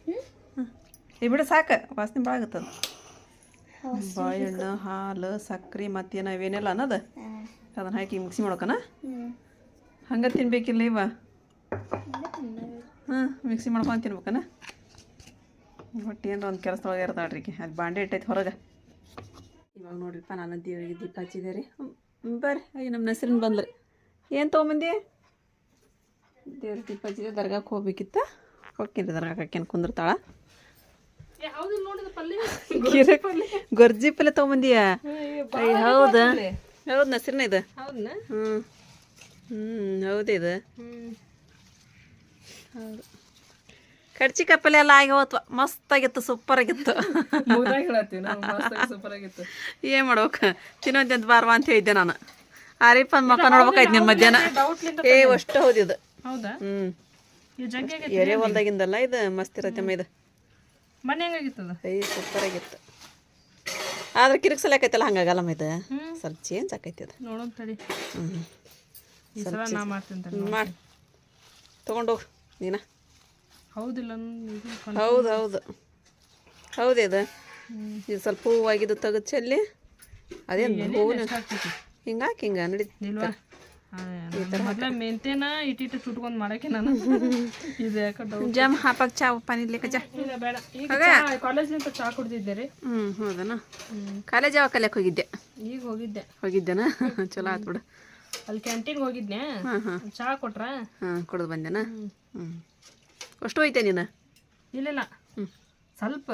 ಹ್ಞೂ ಈ ಬಿಡು ಸಾಕು. ವಾಸನೆ ಭಾಳ ಆಗತ್ತದ. ಬಾಳೆಹಣ್ಣು ಹಾಲು ಸಕ್ರೆ ಮತ್ತೇನು ಇವೇನಿಲ್ಲ ಅನ್ನೋದು. ಅದನ್ನ ಹಾಕಿ ಮಿಕ್ಸಿ ಮಾಡೋಕನ? ಹಂಗೆ ತಿನ್ಬೇಕಿಲ್ಲ ಇವ. ಹಾಂ ಮಿಕ್ಸಿ ಮಾಡ್ಕೊಂಡು ತಿನ್ಬೇಕನ? ಒಟ್ಟು ಏನರ ಒಂದು ಕೆಲಸ ಒಳಗೆ ಇರ್ತಾಳ್ರಿ ಅದು ಬಾಂಡೆ ಇಟ್ಟೈತೆ ಹೊರಗೆ. ಇವಾಗ ನೋಡ್ರಿಪ್ಪ ನಾನು ದೇವರಿಗೆ ದೀಪ ಹಚ್ಚಿದೆ ರೀ. ಬರ್ರಿ. ಅಯ್ಯ ನಮ್ಮ ಹೆಸ್ರಿನ ಬಂದ್ರಿ. ಏನು ತೊಗೊಂಬಂದಿ? ದೇವ್ರ ದೀಪ ಹಚ್ಚಿದೆ ದರ್ಗಾಕ್ಕೆ ಹೋಗ್ಬೇಕಿತ್ತ? ಹೋಗ್ತೀನಿ ದರ್ಗಾಕ್ಕೆ ಹಾಕ್ಯಾನ ಕುಂದಿರ್ತಾಳ. ಗಿರೆ ಗೊರ್ಜಿ ಪಲ್ಲೆ ತೊಗೊಂಬಂದಿಯಾ? ಅಯ್ಯ ಹೌದಾ? ಹೌದು ನಸಿರ್ನ ಇದು. ಹೌದಾ ಹ್ಞೂ ಹ್ಞೂ ಹೌದು ಇದು. ಹೌದು. ಕಡ್ಚಿಕಾಯಿ ಪಲ್ಯ ಎಲ್ಲ ಆಗಿ ಹೋತ್ವ. ಮಸ್ತಾಗಿತ್ತು ಸೂಪರ್ ಆಗಿತ್ತು ಏನು ಮಾಡ್ಬೇಕು? ತಿನ್ನೋದಂತ ಬಾರ್ವ ಅಂತ ಹೇಳಿದ್ದೆ ನಾನು. ಅರಿಪ್ಪ ಮಕ್ಕ ನೋಡ್ಬೇಕಾಯ್ತು ನಿನ್ನ ಮಧ್ಯಾಹ್ನ. ಏ ಅಷ್ಟು ಹೌದಿದು ಹೌದಾ? ಹ್ಞೂ ಎರೆ ಹೊಲ್ದಾಗಿಂದಲ್ಲ ಇದು ಮಸ್ತ್ ಇರತ್ತಮ್ಮ ಇದು. ಮನೆ ಸೂಪರ್ ಆಗಿತ್ತು ಆದ್ರೆ ಕಿರಿಕ್ಸಲಕೈತಲ್ಲ ಹಂಗಾಗಲ್ಲಮ್ಮ ಇದು ಸ್ವಲ್ಪ ಚೇಂಜ್ ಆಕೈತಿ ಅದು ನೋಡೋಣ ತಡಿ. ಹ್ಞೂ ಈ ಸಲ ನಾ ಮಾಡ್ತೀನಿ ತಡಿ. ಮಾಡಿ. ತೊಗೊಂಡೋಗು ನೀನ. ಹೌದಿಲ್ಲ ಹೌದು ಹೌದು. ಹೌದು ಇದು. ಇದು ಸ್ವಲ್ಪ ಹೂವಾಗಿದ್ದು ತೆಗೆದು ಚೆಲ್ಲಿ ಅದೇನು ಹೂವು. ಹಿಂಗಾಕಿ ಹಿಂಗೆ ನಡಿ. ಇಲ್ವಾ ಮೊದ್ಲ ಮೆಂತೆನ ಇಟ್ಟಿಟ್ಟು ಸುಟ್ಕೊಂಡ್ ಮಾಡಕ್ಕೆ ನಾನು. ಇದು ಯಾಕೆ ಜಾಮ್ ಹಾಪಾಕ್ ಚಾ ಪಾನಿ ಲೆಕ್ಕ ಚಾ. ಬೇಡ. ಕಾಲೇಜ್ನಿಂದ ಚಾ ಕುಡ್ದಿದ್ದೆ ರೀ. ಹ್ಞೂ ಹೌದನ? ಕಾಲೇಜ್ ಯಾವ ಕಲಿಯಕ್ಕೆ ಹೋಗಿದ್ದೆ? ಈಗ ಹೋಗಿದ್ದೆ. ಹೋಗಿದ್ದೆನ? ಚಲೋ ಆತು ಬಿಡು. ಅಲ್ಲಿ ಕ್ಯಾಂಟೀನ್ ಹೋಗಿದ್ನೆ. ಹಾಂ ಹಾಂ. ಚಾ ಕೊಟ್ರ? ಹಾಂ ಕುಡ್ದು ಬಂದೆನ? ಹ್ಞೂ ಅಷ್ಟು ಹೋಯ್ತೆ ನೀನು? ಇಲ್ಲ ಇಲ್ಲ ಸ್ವಲ್ಪ.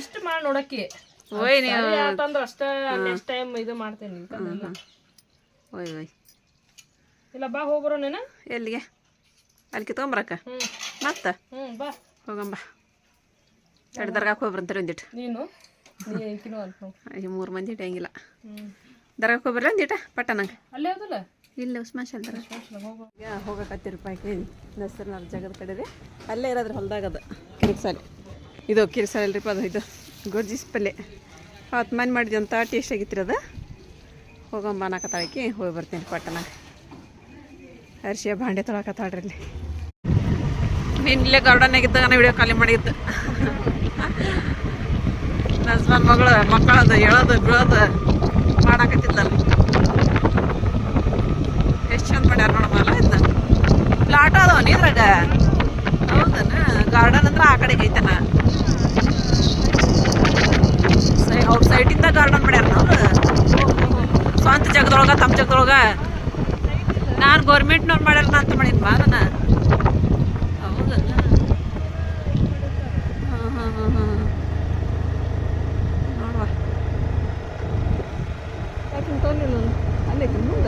ಇಷ್ಟು ಮಾಡಿ ನೋಡಕ್ಕೆ. ಓಯ್ ನೀವು ಸರಿ ಅಷ್ಟೇ ನೆಕ್ಸ್ಟ್ ಟೈಮ್ ಇದು ಮಾಡ್ತೀನಿ. ಓಯ್ ಓಯ್. ಇಲ್ಲ ಬಾ ಹೋಗ್ಬರೋ ನೀನು. ಎಲ್ಲಿಗೆ? ಅಲ್ಲಿ ಕಿತ್ಕೊಂಬರಕ್ಕ ಮತ್ತೆ? ಹ್ಮ್ ಬಾ. ಹೋಗಂಬ. ಎರಡು ದರ್ಗಾಕ್ಕೆ ಹೋಗ್ಬರಂತಾರೆ ಒಂದಿಟ್ಟು ನೀನು? ಈ ಮೂರು ಮಂದಿ ಇಟ್ಟಂಗಿಲ್ಲ. ದರ್ಗಾಕ್ಕೆ ಹೋಗ್ಬರ್ಲ ಒಂದಿಟ? ಪಟ್ಟ ನಂಗೆ ಅಲ್ಲೇ ಹೋದಲ್ಲ ಇಲ್ಲ ಉಸ್ಮಾಶಲ್ ದರ ದರ್ಗಾ ಹೋಗೋ. ಈಗ ಹೋಗಕತ್ತಿ ರೂಪಾಯಿ ನಸರ್ನಾರ ಜಾಗದ ಕಡೆ ರೀ ಅಲ್ಲೇ ಇರೋದ್ರ ಅದು ಕಿರಿಕ್ಸಾಲಿ. ಇದು ಕಿರಿಕ್ಸಾಲಿ ಅಲ್ರಿಪ್ಪ ಅದು ಇದು. ಗೊಜ್ಜಿಸ್ ಪಲ್ಯ ಅವತ್ತು ಮನೆ ಮಾಡಿದ್ವಿ ಅಂತ ಟೇಸ್ಟ್ ಆಗಿತ್ತು ಅದು? ಹೋಗಂಬ ಅನ್ನಕತ್ತಾಳಕಿ ಹೋಗಿ ಬರ್ತೀನಿ ಪಟ್ಟಣ. ಅರ್ಶಿಯ ಬಾಂಡೆ ತೊಳಕತ್ತಾಳ್ರಿ ಇಲ್ಲಿ. ನೀನು ಇಲ್ಲೇ ಗಾರ್ಡನ್ನಾಗಿದ್ದಾಗ ನಾನು ವಿಡಿಯೋ ಖಾಲಿ ಮಾಡಿದ್ದು. ನಸ್ಬನ್ ಮಗಳು, ಮಕ್ಕಳದು ಹೇಳೋದು ಬೀಳೋದು ಮಾಡಾಕತ್ತಿದ್ದಲ್ಲ ಎಷ್ಟು ಚಂದ ಮಾಡ್ಯಾರ ನೋಡಮ್ಮಲ್ಲ ಇದನ್ನ ಪ್ಲಾಟ್ ಅದಾವ ನೀರಾಗ ಹೌದನ? ಗಾರ್ಡನ್ ಅಂದ್ರೆ ಆ ಕಡೆಗೆ ಐತನ? ಔಟ್ ಸೈಡಿಂದ ಗಾರ್ಡನ್ ಮಾಡ್ಯಾರ ಸ್ವಂತ ಜಾಗದೊಳಗ, ತಮ್ಮ ಜಾಗದೊಳಗ. ನಾನು ಗೌರ್ಮೆಂಟ್ನವ್ರು ಮಾಡ್ಯಾರ ಅಂತ ಮಾಡಿದ್ ಬಾ ನಾನು. ಹೌದಲ್ಲ ಹಾಂ ಹಾಂ ಹಾಂ ಹಾಂ ನೋಡುವ. ನಾನು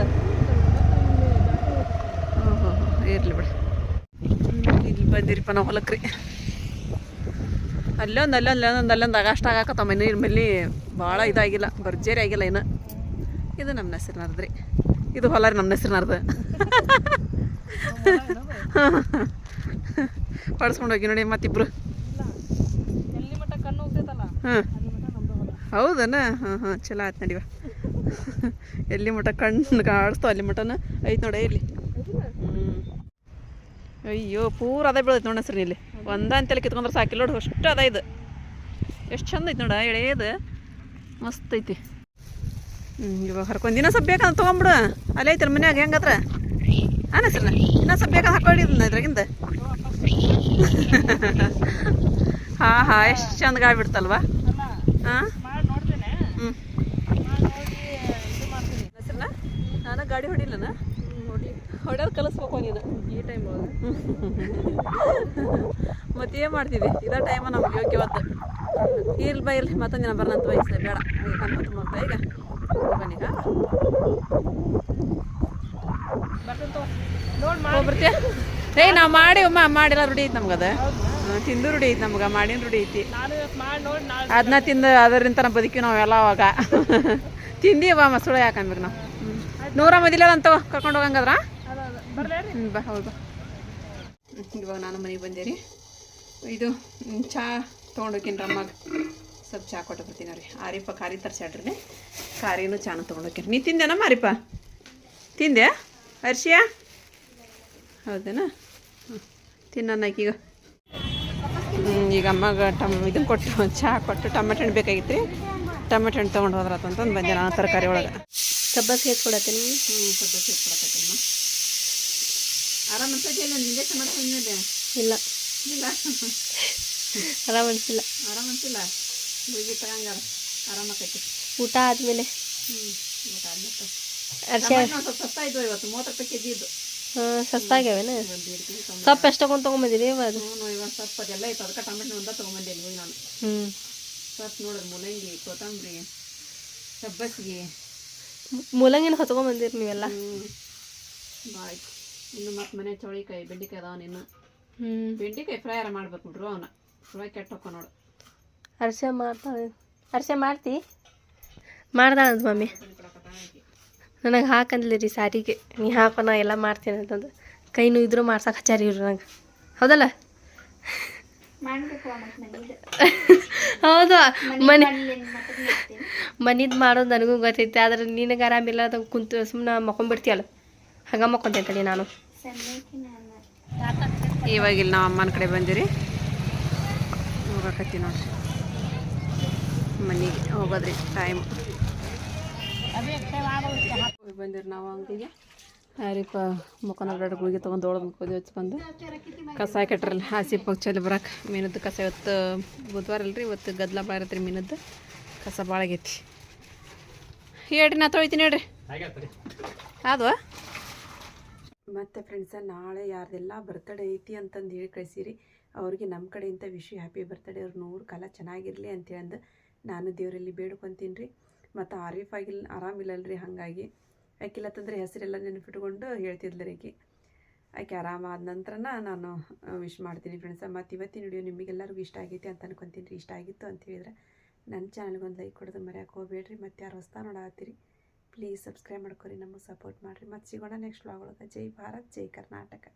ಹಾಂ ಹಾಂ ಇರಲಿ ಬಿಡಿ. ಇಲ್ಲಿ ಬಂದಿರಿಪ್ಪ ನಾವು ಹೊಲಕ್ಕೆ ರೀ ಅಲ್ಲೊಂದು ಅಲ್ಲೊಂದು ಅಲ್ಲೊಂದು ಅಲ್ಲೊಂದು ಆಗಸ್ಟ್ ಆಗಾಕತ್ತಮ್ಮ ನೀರು ಮೇಲೆ ಭಾಳ ಇದಾಗಿಲ್ಲ, ಭರ್ಜರಿ ಆಗಿಲ್ಲ ಇನ್ನು. ಇದು ನಮ್ಮ ಹೆಸರಿನರ್ದು ಇದು ಹೊಲ ರೀ ನಮ್ಮ ಹೆಸರಿನರ್ದು ಪಡಿಸ್ಕೊಂಡು ಹೋಗಿ ನೋಡಿ ಮತ್ತಿಬ್ರು. ಹಾಂ ಹೌದನ? ಹಾಂ ಹಾಂ ಚಲೋ ಆಯ್ತು ನಡಿವ. ಎಲ್ಲಿ ಮಠ ಕಣ್ಣು ಕಾಡಿಸ್ತು ಅಲ್ಲಿ ಮಠನ ಐತೆ ನೋಡಿ ಇಲ್ಲಿ ಅಯ್ಯೋ ಪೂರ ಅದ ಬೀಳೈತೆ ನೋಡಿ ಹೆಸ್ರು ಇಲ್ಲಿ ಒಂದ ಅಂತೇಳಿ ಕಿತ್ಕೊಂಡ್ರೆ ಸಾಕಿಲ್ಲ ನೋಡಿ ಅಷ್ಟು ಅದ ಇದು. ಎಷ್ಟು ಚಂದ ಐತೆ ನೋಡ ಎಳೆಯದು. ಮಸ್ತ್ ಐತಿ. ಹ್ಞೂ ಇವಾಗ ಹರ್ಕೊಂಡು ದಿನ ಸ್ವಲ್ಪ ಬೇಕಂತ ತೊಗೊಂಬಿಡು. ಅಲ್ಲೇ ಐತಿ ಮನ್ಯಾಗ ಹೆಂಗತ್ರ ಹಾಂ ಸರ್ ಇನ್ನೂ ಸ್ವಲ್ಪ ಬೇಕಂತ ಹಾಕೊಂಡಿದ್ನ ಇದ್ರಾಗಿಂದ. ಹಾಂ ಹಾಂ ಎಷ್ಟು ಚಂದ ಗಾಳಿ ಬಿಡ್ತಲ್ವಾ ಹಾಂ? ಹ್ಞೂ ಮಾಡಿ ನೋಡಿ ಇದು ಮಾಡ್ತೀನಿ. ಹೆಸರನ್ನ? ನಾನು ಗಾಡಿ ಹೊಡಿಲ್ಲನ ಹೊಡೆಯೋದು ಕಲಿಸ್ಬೇಕು ನೀನು. ಈ ಟೈಮ್ ಮತ್ತೆ ಏನು ಮಾಡ್ತೀವಿ ಇದೇ ಟೈಮ ನಮ್ಗೆ ಯೋಗ್ಯವತ್ತು ಇಲ್ಲ ಬಾ ಇಲ್ಲಿ ಮತ್ತೊಂದು ದಿನ ಬರೋಣಂತ ವಯಸ್ಸು ಬೇಡ. ಮತ್ತೆ ಈಗ ಬನ್ನಿಗ ಬರ್ತೀಯ? ಏ ನಾವು ಮಾಡಿ ಅಮ್ಮ ಮಾಡಿಲ್ಲ ರೂಢಿ ಐತಿ ನಮ್ಗದ. ತಿಂದು ರೂಢಿ ಐತಿ ನಮ್ಗೆ ಮಾಡಿನ ರೂಢಿ ಐತಿ. ಅದನ್ನ ತಿಂದು ಅದರಿಂದ ನಾವು ಬದುಕಿ ನಾವೆಲ್ಲ ಅವಾಗ. ತಿಂದೀವ ಮಸಳು ಯಾಕಂದ್ರೆ ನಾವು. ನೂರ ಮದಿಲ್ಲ ಅಂತ ಕರ್ಕೊಂಡು ಹೋಗಂಗದ್ರ? ಹ್ಞೂ ಬಾ ಹೌದು ಬಾ. ಇವಾಗ ನಾನು ಮನೆಗೆ ಬಂದೆ ರೀ. ಇದು ಚಹಾ ತೊಗೊಂಡೋಗಿನಿ ಅಮ್ಮಗೆ. ಸ್ವಲ್ಪ ಚಹಾ ಕೊಟ್ಟು ಬರ್ತೀನಿ ರೀ ಆರಿಪ ಖಾರಿ ತರ್ಸ್ಯಾಡ್ರಿ ಖಾರಿನೂ ಚಾನು ತೊಗೊಂಡೋಗಿನಿ ನೀ ತಿಂದೇನಮ್ಮ ಆರಿಪ ತಿಂದೆ ಅರ್ಶಿಯ? ಹೌದೇನಾ? ಹ್ಞೂ ತಿನ್ನೋಣ ಈಗ ಅಮ್ಮಗೆ ಟಮ್ ಇದನ್ನು ಕೊಟ್ಟು ಚಹಾ ಕೊಟ್ಟು ಟಮಾಟೆ ಹಣ್ಣು ಬೇಕಾಗಿತ್ತು ರೀ ಟಮಾಟೆ ಹಣ್ಣು ತೊಗೊಂಡು ಹೋದ್ರತ್ತ ಅಂತಂದು ಬಂದೆ ನಾನು ತರಕಾರಿ ಒಳಗೆ. ಸಬ್ಬಸ್ ಹೇಳ್ಕೊಡತ್ತೀನಿ ನೀವು ಹ್ಞೂ ಸ್ವಲ್ಪ ಸೇರ್ಕೊಡಕತ್ತಮ್ಮ ಆರಾಮ ಅನ್ಸೋದಿಲ್ಲ ಇಂಜೆಕ್ಷನ್ ಮಾಡ್ಕೊಂಡ್ಮೇಲೆ ಇಲ್ಲ. ಇಲ್ಲ? ಆರಾಮ ಅನ್ಸಿಲ್ಲ ಆರಾಮ ಅನ್ಸಿಲ್ಲ ಗುಳಿಗೆ ತಗಂಗಾರ ಆರಾಮಾಕೈತಿ. ಊಟ ಆದ್ಮೇಲೆ. ಹ್ಞೂ ಊಟ ಆದ್ಮೇಲೆ ಸ್ವಲ್ಪ ಸಸ್ತಾ ಇದ್ವು ಇವತ್ತು ಮೂವತ್ತು ರೂಪಾಯಿ ಕೆ ಜಿ ಇದ್ದು. ಹಾಂ ಸಸ್ತಾಗ್ಯಾವೇನ ಸೊಪ್ಪು ಎಷ್ಟು ತಗೊಂಡು ತೊಗೊಂಬಂದಿರಿ ಅದು? ಹ್ಞೂ ಇವತ್ತು ಸ್ವಲ್ಪ ಅದೆಲ್ಲ ಇತ್ತು ಅದಕ್ಕೆ ಟಮಾಟೆ ಒಂದ ತೊಗೊಂಬಂದೇನಿ ನಾನು. ಹ್ಞೂ ಸ್ವಲ್ಪ ನೋಡಿದ್ರೆ ಮೂಲಂಗಿ ಕೊತ್ತಂಬರಿ ಸಬ್ಬಸ್ಗೆ. ಮೂಲಂಗಿನ ಹೊತ್ಕೊಂಬಂದಿರಿ ನೀವೆಲ್ಲ? ಹ್ಞೂ ಬಾಯ್ ಇನ್ನು ಮತ್ತೆ ಮನೆ ಚೌಳಿಕಾಯಿ ಬೆಂಡೆಕಾಯಿ ಅದಾವ ಇನ್ನು. ಹ್ಞೂ ಬೆಂಡೆಕಾಯಿ ಫ್ರೈ ಯಾರ ಮಾಡ್ಬೇಕು ಬಿಡ್ರು ಅವನ್ನ ಫ್ರೈ ಕೆಟ್ಟ ಹೋಕ್ಕ ನೋಡು. ಅರ್ಸೆ ಮಾಡ್ತಾಳೆ. ಅರ್ಶೆ ಮಾಡ್ತಿ? ಮಾಡ್ದಾಳಂತ ಮಮ್ಮಿ. ನನಗೆ ಹಾಕಂದ್ಲಿ ರೀ ಸಾರಿಗೆ. ನೀ ಹಾಕೋ ನಾ ಎಲ್ಲ ಮಾಡ್ತೀನಿ ಅಂತಂದು. ಕೈನೂ ಇದ್ರೂ ಮಾಡ್ಸಕ್ಕೆ ಹಚ್ಚಾರಿ ಇವ್ರು ನಂಗೆ. ಹೌದಲ್ಲ? ಹೌದು. ಮನೆ ಮನಿದು ಮಾಡೋದು ನನಗೂ ಗೊತ್ತೈತಿ ಆದ್ರೆ ನಿನಗೆ ಆರಾಮಿಲ್ಲ ಅದು ಕುಂತು ಸುಮ್ಮನೆ ಮಕ್ಕೊಂಡ್ಬಿಡ್ತೀಯಲ್ಲ ಹಂಗೆ ತಡಿ ನಾನು. ಇವಾಗ ಇಲ್ಲಿ ನಾವು ಅಮ್ಮನ ಕಡೆ ಬಂದಿರಿ. ಹೋಗಕತ್ತಿ ನೋಡ್ರಿ. ಮನೆಗೆ ಹೋಗೋದ್ರಿ ಟೈಮ್ ಬಂದಿರಿ ನಾವು ಅಂಗಡಿಗೆ. ಯಾರಿಪ್ಪ ಮುಖನ ಬ್ರೆಡ್ ಗುಳಿಗೆ ತೊಗೊಂಡು ದೊಡ್ಡ ಮುಖದ ಹಚ್ಕೊಂಡು ಕಸ ಕೆಟ್ರಲ್ಲ ಹಾಸಿ ಪಕ್ಷಲ್ಲಿ ಚಲಿ ಬರಕ್ಕೆ ಮೀನದ್ದು ಕಸ ಇವತ್ತು ಬುಧವಾರ ಅಲ್ರಿ ಇವತ್ತು ಗದ್ದಲ ಭಾಳ ಮೀನದ್ದು. ಕಸ ಭಾಳ ಆಗೈತಿ. ಹೇಳ್ರಿ ನಾ ತೊಳಿತೀನಿ ಹೇಳ್ರಿ. ಅದು ಮತ್ತು ಫ್ರೆಂಡ್ಸ ನಾಳೆ ಯಾರ್ದೆಲ್ಲ ಬರ್ತಡೇ ಐತಿ ಅಂತಂದು ಹೇಳಿ ಕಳಿಸಿರಿ. ಅವ್ರಿಗೆ ನಮ್ಮ ಕಡೆಯಿಂದ ವಿಶ್ ಹ್ಯಾಪಿ ಬರ್ತಡೇ ಅವ್ರು ನೂರು ಕಾಲ ಚೆನ್ನಾಗಿರಲಿ ಅಂತೇಳಂದು ನಾನು ದೇವರಲ್ಲಿ ಬೇಡ್ಕೊತೀನಿ. ರೀ ಮತ್ತು ಆರೀಫ್ ಆಗಿಲ್ಲ ಆರಾಮಿಲ್ಲಲ್ರಿ ಹಾಗಾಗಿ. ಆಕಿಲ್ಲತ್ತಂದ್ರೆ ಹೆಸರೆಲ್ಲ ನೆನಪಿಟ್ಕೊಂಡು ಹೇಳ್ತಿದ್ಲು ರೀ ಆಕಿ. ಆಕೆ ಆರಾಮಾದ ನಂತರ ನಾನು ವಿಶ್ ಮಾಡ್ತೀನಿ ಫ್ರೆಂಡ್ಸ ಮತ್ತು ಇವತ್ತಿನ ವಿಡಿಯೋ ನಿಮಗೆಲ್ಲರಿಗೂ ಇಷ್ಟ ಆಗೈತಿ ಅಂತ ಅನ್ಕೊತೀನಿ ರೀ. ಇಷ್ಟ ಆಗಿತ್ತು ಅಂತ ಹೇಳಿದ್ರೆ ನನ್ನ ಚಾನಲ್ಗೊಂದು ಲೈಕ್ ಕೊಡೋದು ಮರ್ಯಾಕೆ ಹೋಗ್ಬೇಡ್ರಿ. ಮತ್ತು ಯಾರು ಹೊಸ್ತಾ ನೋಡತ್ತೀರಿ? ಪ್ಲೀಸ್ ಸಬ್ಸ್ಕ್ರೈಬ್ ಮಾಡ್ಕೊರಿ ನಮಗೆ ಸಪೋರ್ಟ್ ಮಾಡಿರಿ. ಮತ್ತು ಸಿಗೋಣ ನೆಕ್ಸ್ಟ್ ವ್ಲಾಗ್ ಜೈ ಭಾರತ್ ಜೈ ಕರ್ನಾಟಕ.